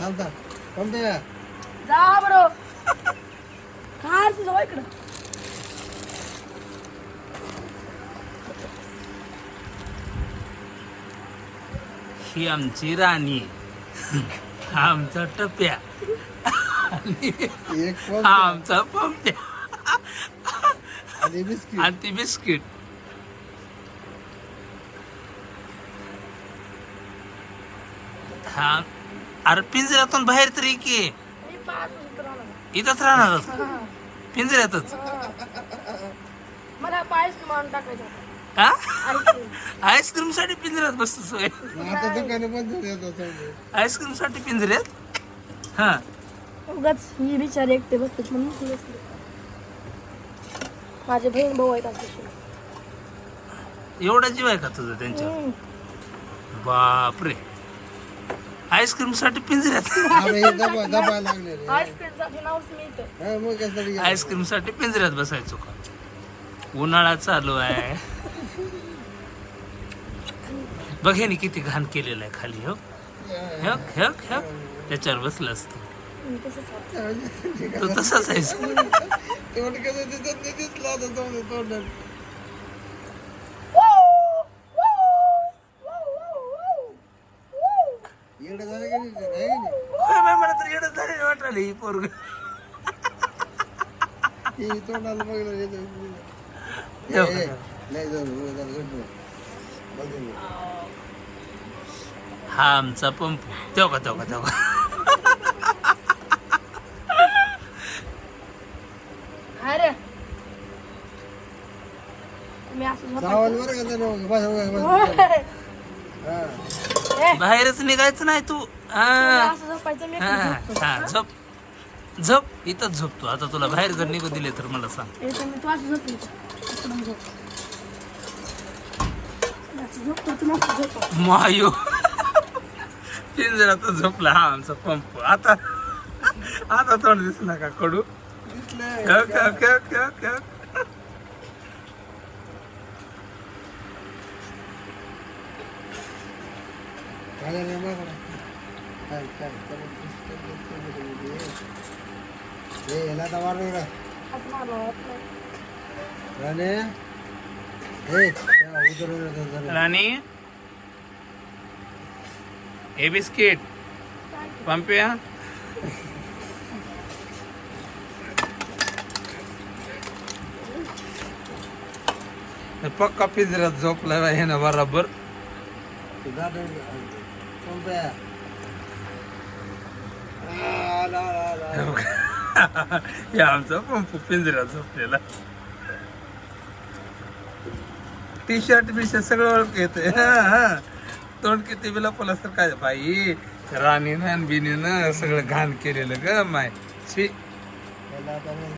थांब थांब. पंप्या जा बरं. कार इकडं. ही आमची राणी हा आमचा टप्या आणि एक हा पंप्या आमचा पंप्या आणि बिस्किट. आणि ती बिस्किट. हा अरे पिंजऱ्यातून बाहेर तरी की. इथंच राहणारच हा. पिंजऱ्यातच हा. मला पायस मारून टाकायचं होतं. हा आईस्क्रीम. आईस्क्रीमसाठी पिंजऱ्यात बसतो सोय आईस्क्रीमसाठी पिंजऱ्यात हा उगाच ही बिचारी एकटे बसते म्हणून ती बसली. माझे बहीण भाऊ आहेत एवढा जीव आहे का तुझं त्यांच्या बापरे आईस्क्रीमसाठी पिंजऱ्यात अरे हे दबा दबा लागले रे. आईस्क्रीमसाठी नावच मी इथं. हा, मग कशासाठी गेला? आईस्क्रीमसाठी पिंजऱ्यात बसायचो का? उन्हाळा चालू आहे. बघ ह्यानी किती घाण केलेलं आहे खाली हो. हेक हेक हेक त्याच्यावर बसला असतो. मी तसंच वाटतं. तो तसाच कसं दिसत नाही दिसलं तोंडात. येडं झालं का नाही ते? आहे का नाही? होय, बाई, मला तर येडच झाले वाटायला ही पोरग हे तोंडाला बघलं हे तर- ठेव. ए, ए, नाही जाऊ, हो, जाऊ, जाऊ, जाऊ. बघू दे. हा आमचा पंप तेव का तेव का तेव का अरे मी असं. बरं का? बस, बस. हा. बाहेरच निघायचं नाही तू. हा. हा. हा, झोप. झोप. इथंच झोपतो. आता तुला बाहेर जर निघू दिले तर मला सांग. तू झोप. तू झोप. मायो पिंजरात झोपला हा आमचा पंप. आता आता तोंड दिसला का कडू. दिसलंय. हक, हक, हक, हक, हक. काय रे मग? काय, काय, काय, काय, काय, काय, काय, काय. ए, याला आता मारू नका. हात मारला, हात मारला. राणे. ए, त्या उधर, उधर, उधर, उधर. राणी? हे बिस्किट पंप्या? पक्का पिंजऱ्यात झोपला आहे ना बरोबर. हे आमचा पंप पिंजऱ्यात झोपलेला. टी शर्ट बी शर्ट सगळं ओळख येते. तोंड किती बिला पलस तर काय बाई? राणीनं आणि बिनीनं सगळं घाण केलेलं ग माय.